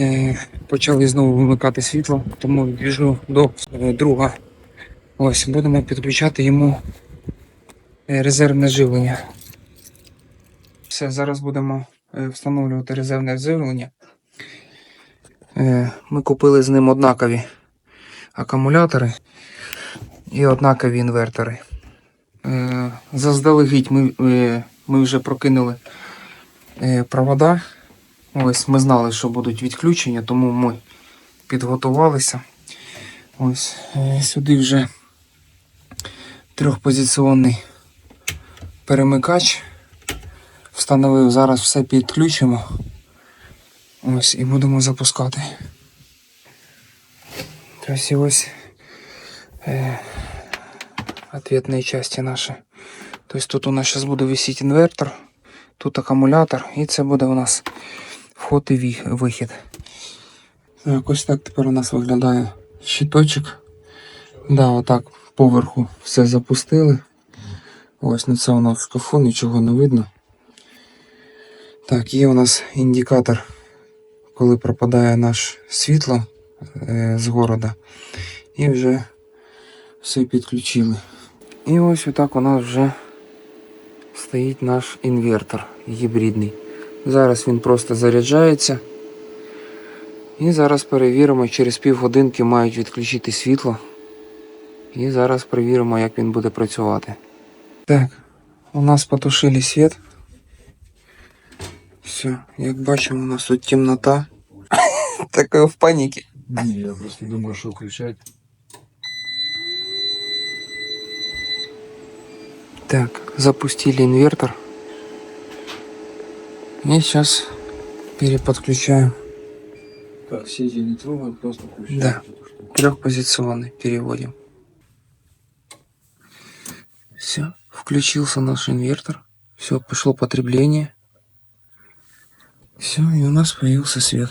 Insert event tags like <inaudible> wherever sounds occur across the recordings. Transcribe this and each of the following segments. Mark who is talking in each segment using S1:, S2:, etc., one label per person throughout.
S1: Е, почали знову вимикати світло, тому біжу до е, друга. Ось, будемо підключати йому е, резервне живлення. Все, зараз будемо встановлювати резервне живлення. Ми купили з ним однакові акумулятори і однакові інвертори. Заздалегідь ми, ми вже прокинули провода. Ось ми знали, що будуть відключення, тому ми підготувалися. Ось е, сюди вже трьохпозиційний перемикач. Встановив, зараз все підключимо. Ось і будемо запускати. Ось і ось е, ответные части наші. Тобто тут у нас зараз буде висіти інвертор, тут акумулятор, і це буде у нас вход і вихід. Так, ось так тепер у нас виглядає щиточок. Да, отак поверху все запустили. Ось на це у нас шкафу, нічого не видно. Так, є у нас індикатор, коли пропадає наше світло е, з города. І вже все підключили. І ось отак у нас вже стоїть наш інвертор гібридний. Зараз він просто заряджається. І зараз перевіримо, через півгодинки мають відключити світло. І зараз перевіримо, як він буде працювати. Так, у нас потушили світ. Все, як бачимо, у нас тут темнота. <laughs> Такая в панике.
S2: Не, я просто думаю, что включать.
S1: Так, запустили инвертор. И сейчас переподключаем.
S2: Так, сети не трогаем, просто включать.
S1: Да. Трехпозиционный переводим. Все, включился наш инвертор. Все, пошло потребление. Все, и у нас появился свет.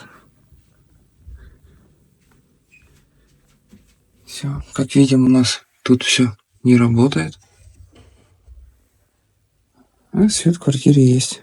S1: Все, как видим, у нас тут все не работает. А свет в квартире есть.